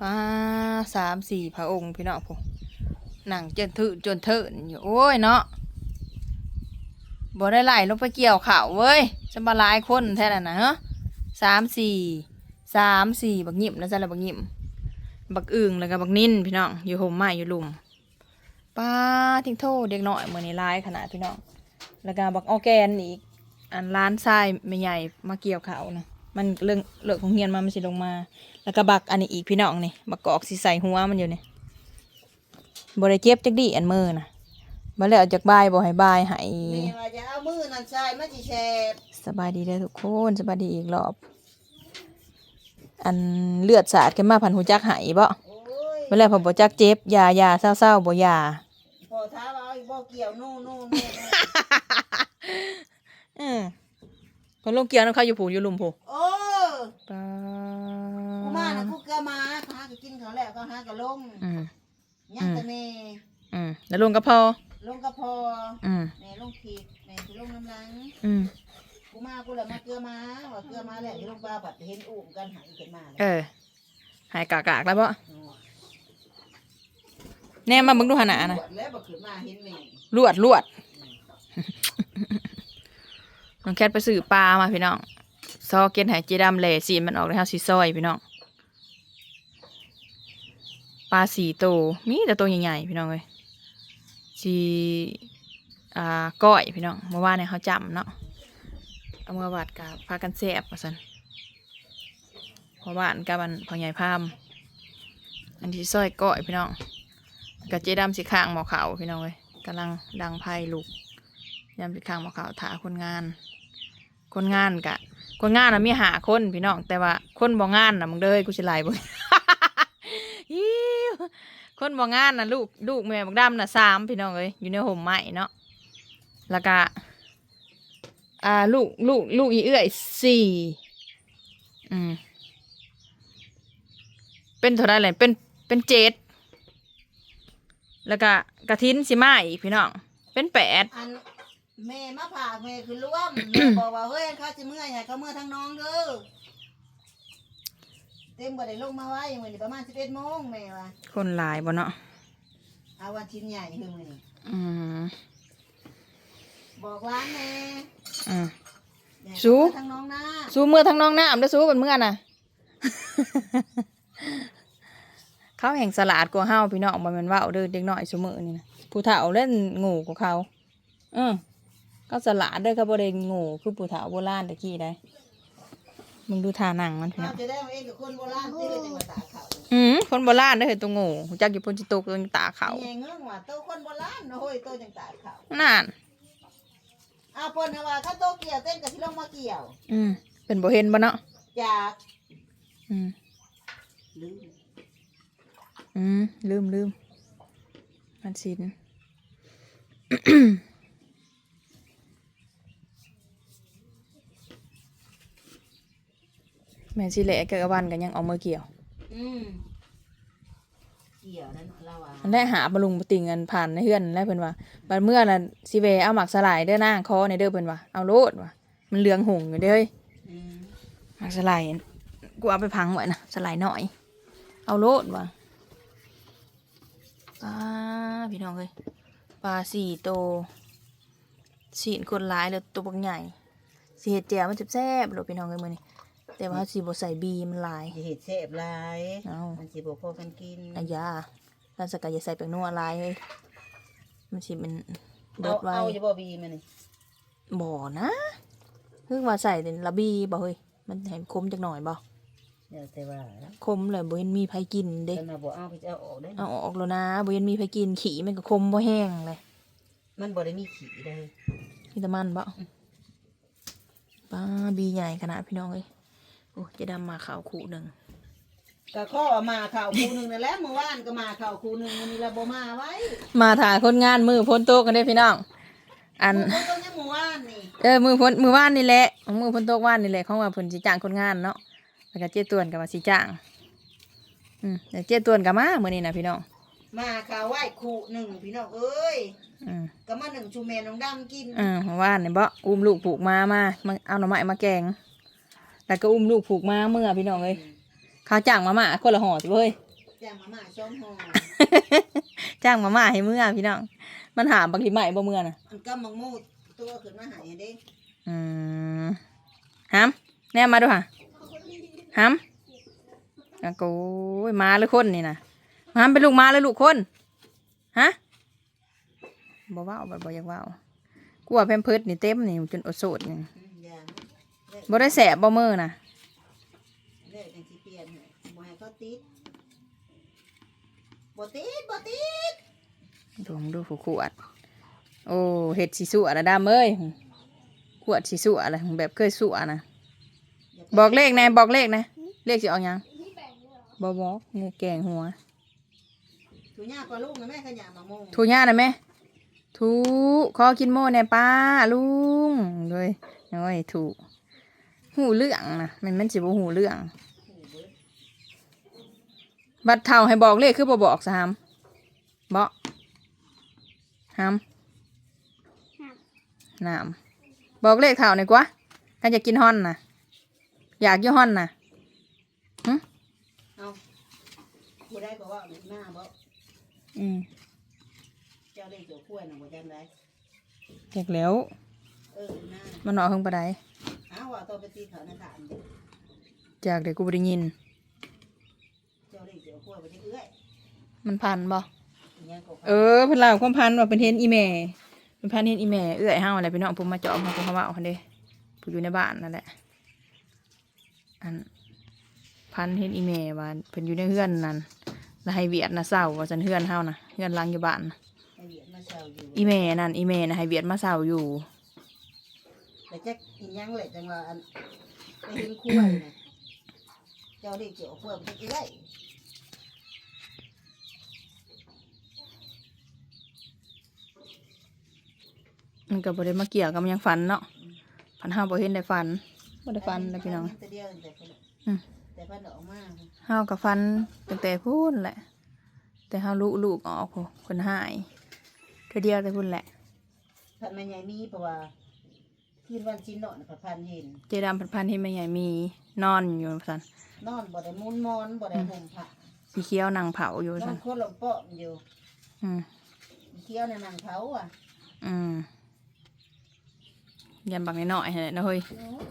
ป้าสามสี่พระองค์พี่น้องผมหนังจนถืจนเถินอยู่โอ้ยเนาะบ่ได้ไหลลงไปเกี่ยวข่าวเว้ยจะมาลายคนแท้น่ะนะฮะสามสี่สามสี่บักหยิบนะจ๊ะล้วบักหยิบบักอึ่งแล้วก็บักนิ่นพี่น้องอยู่ห่มไม้อยู่หลุมป้าทิ้งโทษเด็กน้อยเมือนี้ร้ายขนาดพี่น้องแล้วก็บักออแกนอีก อันร้านทรายไม่ใหญ่มาเกี่ยวเขาวนะ มันเรื่องเลือกของเฮียนมามันสิลงมา แล้วก็บักอันนี้อีกพี่น้องนี่บักกอกสิใส่หัวมันอยู่นี่บริเจ็บจักดีอันมือนะบ่แล้วจากบายบ่ให้บายให้แม่ว่าจะเอามือนั่นใส่มาสิแชบสบายดีเด้อทุกคนสบายดีอีกรอบ อันเลือดสาดขึ้นมาพันหูจักไหบ่โอ้ยบ่แล้วพอบ่จักเจ็บยายาเศร้าๆบ่ยาพอท้าว่าเอาอีบ่เกี่ยวนู่นนู่นนู่นอืม คนลงเกียร์นำเขาอยู่ผูอยู่ลุมผูโอ้ปากูมาน่ะกูเกลือมาเขาหาก็กินเขาแล้วเขาหาก็ลงอืมยังแต่แม่อืมแล้วลุงก็พอลงก็พออืมแม่ลงผิดแม่สิลงน้ำลังอืมกูมากูเลยมาเกลือมาว่าเกลือมาแล้วที่ลงปลาบัดเห็นอุ้มกันหายขึ้นมาเออ หายกากๆแล้วบ่แน่มาเบิ่งดูหนนานะปวดแล้วบ่ขึ้นมาเห็นแม่ลวดลวด น้องแคทไปซื้อปลามาพี่น้องซอเกนหายเจดำแหล่สีมันออกเลยครับสีซอยพี่น้องปลาสีโตมีแต่ตัวใหญ่ๆพี่น้องเลยสีอ่าก้อยพี่น้องเมื่อวานเนี่ยเขาจำเนาะเอามือวาดกับพากันแสบว่าสันเพราะวานกับมันพอใหญ่พาม อันที่ซอยก้อยพี่น้องกับเจดำสีข้างหมอขาวพี่น้องเลยกำลังดังไพ่ลูก ยำสีข้างหมอขาวถาคนงาน คนงานกะ คนงานน่ะมีหาคนพี่น้องแต่ว่าคนบ่งานน่ะมึงเด้อกูสิไล่บ่อิ๊วคนบ่งานน่ะลูกลูกแม่บักดำน่ะสามพี่น้องเอ้ยอยู่ในห่มไม้เนาะแล้วก็อ่าลูกลูกลูกอีเอื้อยสี่อืมเป็นเท่าไรเลยเป็นเป็นเจ็ดแล้วก็กระทินสิมาอีกพี่น้องเป็นแปดอัน แม่มาผากแม่คือร่วมแม่บอกว่าเฮ้ยเขาจะเมื่อยให้เขาเมื่อทั้งน้องเด้อเต็มบ่ได้ลงมาไว้มื้อนี้ประมาณ11โมงแม่ว่าคนหลายบ่เนาะเอาวันชิ้นใหญ่คือมื้อนี้อืมบอกร้านแม่อืมอย่าให้สู้เขาเมื่อทั้งน้องนะสู้มือทั้งน้องน้ำแล้วสู้เป็นเมื่อน่ะเขาแห่งสลาดกว่าเฮาพี่น้องบ่แม่นว่าเอาเด้อเด็กน้อยซุมื้อนี่นะผู้เฒ่าเล่นงูกว่าเขาเออ เขาสลาดเด้อเขาบ่ได้งูคือผู้เฒ่าโบราณตะกี้ได้มึงดูท่านั่งมันพี่น้เอาองจะได้เอาเองกับคนโบราณที่เลยจังหวัดตากเขาอืมคนโบราณเด้อเห็นตัวงูรู้จักอยู่พนจิตกตัวตาเขาแง่เงื้องว่าโตคนโบราณเนาะเฮ้ยโตจังตากเขานั่นเอาเพิ่นน่ะว่าถ้าโตเกี่ยวเต้นก็สิลงมาเกี่ยว อืมเป็นบ่เห็นบ่เนาะจากอืมลืมอืมลืมลืมมันสิน แม่สิแหละเกะวันกันยังเอามือเกี่ยวอืมเกี่ยวนั่นเราว่าอันแรกหาบลุงบติงเงินผ่านในเฮือนแล้วเพิ่นว่าบัดเมื่อน่ะสิเวเอาหมักสลายเด้อนางคอในเด้อเพิ่นว่าเอาโลดว่ะมันเหลืองหงอยู่เด้อเฮ้ยอืมหมักสลายกูเอาไปพังไว้นะสลายหน่อย เอาโลดว่ะปลาพี่น้องเอ้ยปลาสี่โตวสีนคนร้ายเลยตัวบักใหญ่สีเห็ดแจ่วมันจะแซ่บๆโลดพี่น้องเอ้ยมื้อนี้ แต่ว่าสีบ่ใส่บีมันหลายสิเห็ดแซ่บหลายเอามันสิบ่พอกันกินอายาร้านสกายอย่าใส่แป้งนัวหลายเฮ้ยมันสิเป็นเบิเอาดไว้เอาอย่าบ่บีมันนี่บ่นะเพิ่งมาใส่เป็นระบีบ่เฮ้ยมันให้คมจักหน่อยบ่เดี๋ยวแต่ว่าคมเลยบ่เห็นมีไผกินเด้เพิ่นน่ะบ่เอาไปจะเอาออกได้เอาออกแล้วนะบ่เห็นมีไผกินขี้มันก็คมบ่แห้งเลยมันบ่ได้มีขี้เลยมีแต่มันบ่ป้าบีใหญ่ขนาดพี่น้องเอ้ย โอ้เจะดำมาขาวคู่หนึ่งก็ข้อมาข่าวคู่หนึงนั่นแหละเมื่อวานก็มาข่าวคู่หนึงวันนี้เราบ่มาไว้มาถ่ายคนงานมือพ้นโต๊ะกันได้อพี่น้อง อันเพิ่นต้องยังเมื่อวานนี่เออมือพ้นมือว่านนี่แหละมือพ้นโต๊ะว่านนี่แหละของว่าเพิ่นสิจ้างคนงานเนาะแล้วก็เจ๊ตวนกับว่าสิจ้างอืมแต่เจ๊ตวนกับมามื้อนี้นะพี่น้องมาข่าวไหว้คู่หนึ่งพี่น้องเอ้ยอืมก็มาหนึ่งชูเมนน้องดำกิน อ่าเมื่อว่านเนี่ยบ่อุ้มลูกผูกมามามาเอาหน่อไม้มาแกง แล้วก็อุ้มลูกผูกมาเมื่อพี่น้องเอ้ยข้าวจ้างมามาคนละห่อสิเว้ยจ้างมาม่าช่องห่อจ้างมาม่าให้เมื่อพี่น้อง มันหาบางทีใหม่บ่เมื่อน่ะอันก็มังมูดตัวขึ้นมาหายเด้อืมฮัมแน่มาดูค่ะฮัมอะโกยมาหรือคนนี่นะฮัมเป็นลูกมาหรือลูกคนฮะบ่เว้าบ่บ่อยากเว้ากลัวแพมเพิร์ดนี่เต็มนี่จนอดโสดนี่อืมอย่าเลิก บ่ได้แสบบ่มือน่ะเลิกจังสิเปลี่ยนให้บ่ให้เขาติดบ่ติดบ่ติดดูมึงดูผู้ขวด โอ้เห็ดสีสัวนะดามเอ้ยขวดสีสัวอะไรแบบเคยสัวนะอย่าไปบอกเลขนะบอกเลขนะเลขสิเอาหยังบอบอกนี่แกงหัวถูย่าก็ลูกนะแม่ขยะมะม่วงทูย่านะแม่ทูขอกินโม่เนี่ยป้าลุงเลยน้อยถูก หูเรื่องนะมันมันสิบ่หูเรื่องโอ้เบิดบัดเท่าให้บอกเลขคือบ่บอกสามบอกหามน้ำบอกเลขเท่าหน่อยกว่ากันจะกินฮอนนะอยากอยี่ฮอนนะเอาผู้ได้ก็ว่าหน้าบ่อืมเจ้าได้เกี่ยวกล้วยน่ะบ่จังไดอยากแล้ว เออหน้ามันออกเพิ่งปะได อ้าวว่าตัวไปตีเขาในฐานเด้จากเด็กกูบ่ได้ยิน เจ้าได้เกี่ยวกล้วยบ่ได้เอื้อยมันพันบ่อิหยังก็เออเพิ่นเล่าความพันว่าเป็นเห็นอีแม่เป็นพันเห็นอีแม่เอื้อยเฮาอะไรพี่น้องผมมาเจาะมาผมเขาว่าเอาคันเด้ผู้อยู่ในบ้านนั่นแหละอันพันเห็นอีแม่ว่าเพิ่นอยู่ในเฮือนนั่นแล้วให้เวียดนะเศร้าว่าซั่นเฮือนเฮานะเฮือนหลังอยู่บ้านน่ะไอ้เหยียดมาเช้าอยู่อีแม่นั่นอีแม่นะให้เวียดมาเศร้าอยู่ แต่จักอิหยังแหละจังว่าอันไปเห็นกล้วยน่ะเจ้าได้เกี่ยวกล้วยบ่ได้เอื้อยมันก็บ่ได้มาเกี่ยวกับหยังฝันเนาะฝันเฮาบ่เห็นได้ฝันบ่ได้ฝันเลยพี่น้องแต่เดียวแต่เพิ่นอืมแต่เพิ่นออกมาเฮากับฟันตั้งแต่พูนแหละ แต่เฮาลูกลูกออกโหคนหายเธอเดียวแต่พูนแหละเพิ่นแม่ใหญ่มีเพราะว่า คืนวันชินเนาะน่ะเพิ่นพันเห็น เจดำพันพันที่แม่ใหญ่มีนอนอยู่สันนอนบ่ได้มุนมอนบ่ได้ห่มผ้าสีเขียวนางเผาอยู่นอสันนโคตรลงเปาะอยู่อืมเที่ยวในนางเขาอะอืมยันบักน้อยๆแหละนะเฮ้ยโอ้ย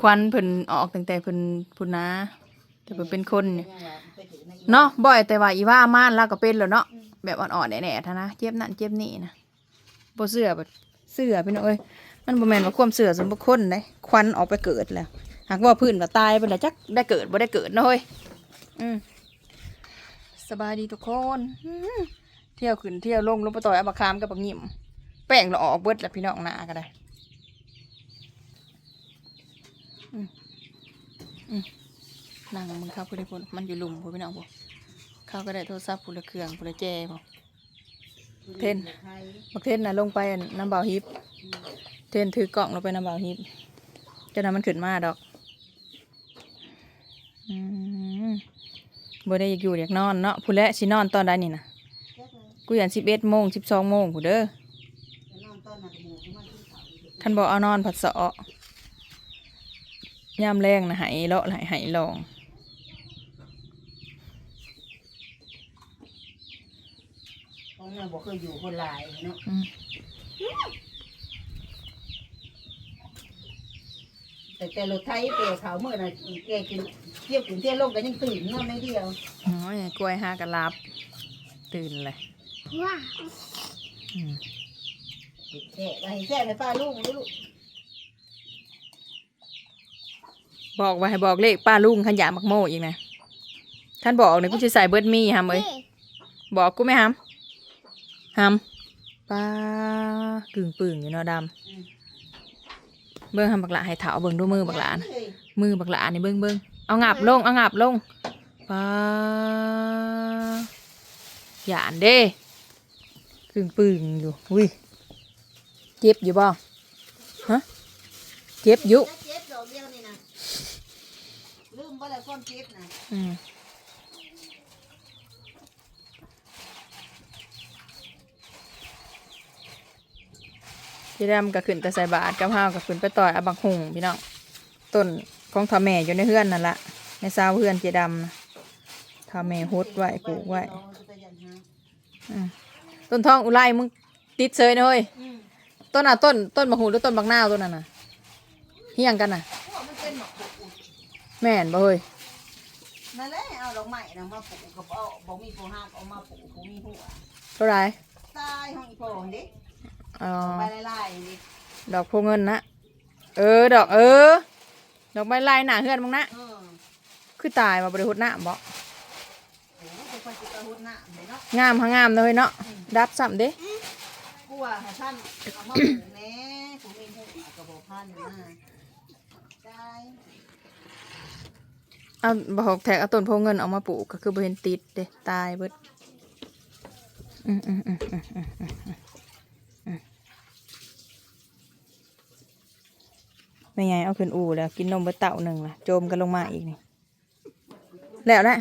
ควันเพิ่นออกตั้งแต่เพิ่นพุ่นนะแต่เพิ่นเป็นคนนี่ยังว่าไปถือในอีเนาะบ่อยแต่ว่าอีว่าม่านแล้วก็เป็นแล้วเนาะแบบอ่อนๆแหน่ๆท่านะเจ็บนั่นเจ็บนี่นะบ่เสือแบบ เสือพี่น้องเอ้ยมันบ่แม่นว่าความเสือสมบุคคลเด้ควันออกไปเกิดแล้ว หากว่าพื้นก็ตายไปแล้วจักได้เกิดบ่ได้เกิดนะเฮ้ยอืมสบายดีทุกคนเที่ยวขึ้นเที่ยวลงลงไปต่อยอับคามกับบักหยิมแป้งเราออกเบิดแล้วพี่น้องหน้าก็ได้อืมอืมนั่งมึงเข้าผู้ใดพูนมันอยู่หลุมพูพี่น้องพูเข้าก็ได้โทรศัพท์ผู้ละเครื่องผู้ละแจพู เพ่นบักเทนน่ะลงไปน้ำเบาฮิปเทนถือกล่องลงไปน้ำเบาฮิปจะนำมันขึ้นมาดอกอบ่ได้อยากอยู่อยากนอนเนาะผู้และสินอนตอนใดนี่นะกูอยากสิบเอ็ดโมงสิบสองโมงผู้เด้อท่าอยู่ท่านบอกเอานอนผัดเสาะยามแรงนะหายเลาะหายหายลอง ของเนี่ยบ่เคยอยู่คนหลายเนาะอืม แต่แต่รถไทยเปเขาเมื่อน่ะแกกินเที่ยวกินเที่ยวลงกันยังตื่นนอนในเดียวอ๋อกล้วยห้ากันลับ ตื่นเลยอืมแก่ไปแก่ไปป้าลูกลูกบอกว่าให้บอกเลขป้าลุงขันยามักโมอีกนะท่านบอกเนี่ยกูจะใส่เบิร์ดมีฮัมเอ้ยบอกกูไหมฮัม ฮัมป้ากึ่งปึ่งอยู่เนาะดำเบิ้งฮัมบักหลาให้เถาเบิ้งดูมือบักหลานะเอ้ยมือบักหลานี่เบิ้งเบิ้งเอางับลงเอางับลงป้าหยานเด้กึ่งปึ่งอยู่อุ้ยเจ็บอยู่บ่ฮะเจ็บอยู่เจ็บดอกเดียวนี่นะลืมบ่แล้วความเจ็บนะอืม พี่ดำก็ขึ้นแต่ใส่บาทกับห้าวก็ขึ้นไปต่อยอาบักหุงพี่น้องต้นของทอแม่อยู่ในเฮือนนั่นละในซาวเฮือนเจดำนะทข้าวแม่ฮดไว้ปลูกไว้น้องจะไปยันหาอืมต้นทองอุไรมึงติดเซยนะเฮ้ยอืมต้นอะต้นต้นมะฮูหรือต้นบักนาวต้นนั้นน่ะเฮียงกันน่ะ พวกมันเป็นหมอกปลูกแม่นบ่เฮ้ยนั่นแหละเอาดอกไม้นะมาปลูกกับเอาบ่มีผู้ห้ามเอามาปลูกผู้มีหัวเท่าไหรตายห้องอีโปงดิ ดอกพวงเงินนะ เออ ดอกเออ ดอกใบลายหนาเฮือนมั้งนะคือตายมาบริหุดหน้าบอ้งามหางามเลยเนาะ ดับซ้ำเด้ กลัวหาท่านเอามบอกด้เอาบอกแท็กเอาต้นโพเงินออกมาปลูกก็คือบ่เห็นติดเด้ตายเบิดอืมอืมอืมอืมอืมอืม ไม่ไงเอาขึ้นอู่แล้ว กินนมเบิดเต่าหนึ่งล่ะ โจมกันลงมาอีกนี่ แล้วนะ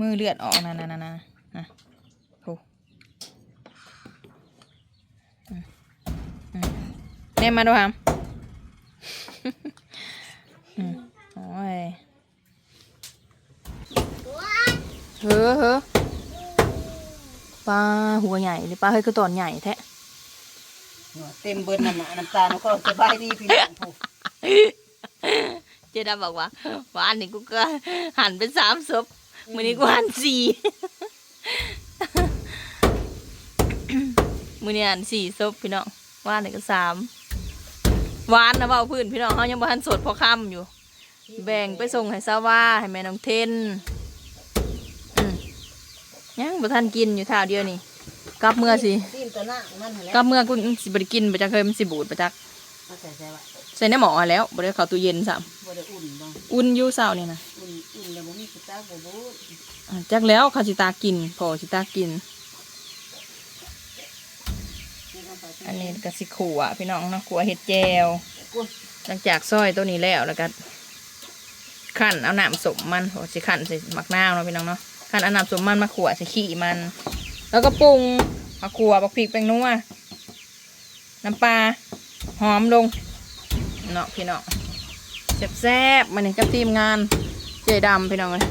มือเลือดออกนะนะนะนะนะโหอืมอืมเนี่ยมาดูครับอืมโอ้ยเฮ้อเฮ้อ ปลาหัวใหญ่เลยปลาเฮ้ยคือตอนใหญ่แท้เต็มเบิดน้ำหนาน้ำตาลแล้วก็สบายดีพี่น้องผู้เจดาบอกว่าวันนี้กูก็หันเป็นสามศพมือนี้กูหันสี่มือนี้หันสี่ศพพี่น้องว่านนี่ก็สามวานนะเบาพื้นพี่น้องเขายังบ่ทันสดพอค่ำอยู่ แบ่งไปส่งให้ซาว่าให้แม่น้องเทนอืม ยังบ่ทันกินอยู่ท่าวเดียวนี่กลับเมื่อสิซีมตัวหน้ามันหั่นแหละกลับเมื่อกูสิบ่ได้กินไปจักเคยมันสิบูดไปจักเอาใส่ใส่ไว้ใส่ในหม้อแล้วบ่ได้เข้าตู้เย็นซ้บ่ได้อุ่นบ่ำอุ่นอยู่เช้านี่นะอุ่นอุ่นแล้วบ่มีกุตาบ่บูดอะจักแล้วเขาสิตากินพอสิตากิน นี่ก็ไปอันนี้ก็สิขัวพี่น้องเนาะขัวเห็ดแจวกูหลังจากซอยตัวนี้แล้วแล้วก็ขั้นเอาน้ำสมมันโอ้สิขั้นใส่หมักนาวเนาะพี่น้องเนาะ ขั้นอาน้ำสมมันมาขัวใส่ขี้มัน แล้วก็ปรุงมาขัวบักพริกแป้งนัวน้ำปลาหอมลงเนาะพี่เน้องแซ่บๆมันนี่กับทีมงานเจดำพี่น้องเลย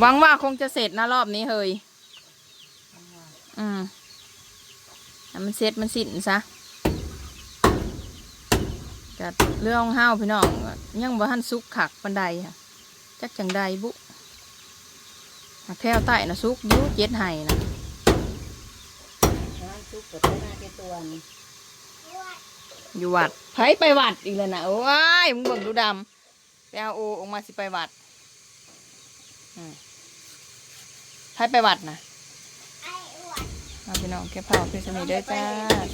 หวังว่าคงจะเสร็จนะรอบนี้เฮ้ยอืมมันเสร็จมันสิ้นซะกัเรื่องห้าวพี่น้องยังบ่ทันสุกขักปันใดค่ะจักจังใดบุ หักแถวใต้นะสุกอยุเจ็ดไห้นะร้านซุปกับตัวหน้าแกตัวนี้อยู่วัดไผไปวัดอีกแล้วนะโอ้ยมึงเบิ่งดูดำไปเอาโอออกมาสิไปวัดอืมไผไปวัดนะเอาพี่น้องแค่เผาพี่สมีเด้อจ้า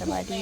สบายดี